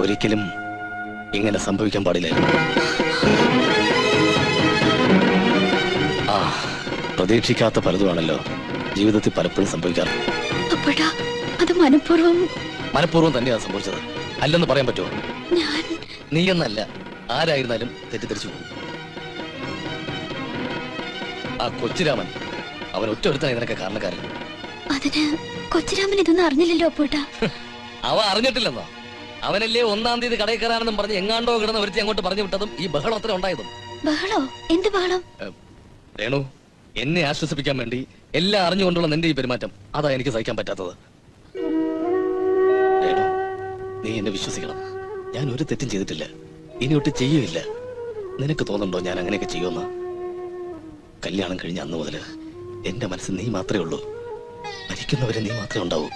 ഒരിക്കലും ഇങ്ങനെ സംഭവിക്കാൻ പാടില്ലായിരുന്നു ആ പ്രതീക്ഷിക്കാത്ത പലതുമാണല്ലോ ജീവിതത്തിൽ പലപ്പോഴും സംഭവിക്കാറ്. അത് മനഃപൂർവം മനഃപൂർവം തന്നെയാണ് സംഭവിച്ചത്. അല്ലെന്ന് പറയാൻ പറ്റുമോ? ഞാൻ നീ എന്നല്ല ആരായിരുന്നാലും തെറ്റിദ്ധരിച്ചു പോകും. ആ കൊച്ചുരാമൻ അവൻ ഒറ്റ ഒരുത്താണ് ഇതിനൊക്കെ കാരണക്കാരൻ. അതിന് കൊച്ചുരാമൻ ഇതൊന്നും അറിഞ്ഞില്ലല്ലോ അപ്പോട്ടാ. അവ അറിഞ്ഞിട്ടില്ലെന്നോ? അവനല്ലേ ഒന്നാം തീയതി കടയിൽ കയറാനെന്നും പറഞ്ഞ് എങ്ങാണ്ടോ കിടന്ന് വരുത്തി അങ്ങോട്ട് പറഞ്ഞു വിട്ടതും ഈ ബഹളം അത്ര ഉണ്ടായതും. ബഹളോ? എന്ത് ബഹളം? രേണു എന്നെ ആശ്വസിപ്പിക്കാൻ വേണ്ടി എല്ലാം അറിഞ്ഞുകൊണ്ടുള്ള നിന്റെ ഈ പെരുമാറ്റം അതാ എനിക്ക് സഹിക്കാൻ പറ്റാത്തത്. രേണു നീ എന്നെ വിശ്വസിക്കണം. ഞാൻ ഒരു തെറ്റും ചെയ്തിട്ടില്ല. ഇനി ഒട്ട് നിനക്ക് തോന്നുന്നുണ്ടോ ഞാൻ അങ്ങനെയൊക്കെ ചെയ്യുമെന്ന്? കല്യാണം കഴിഞ്ഞ അന്ന് മുതൽ എന്റെ മനസ്സിൽ നീ മാത്രമേ ഉള്ളൂ. മരിക്കുന്നവരെ നീ മാത്രമേ ഉണ്ടാവൂ.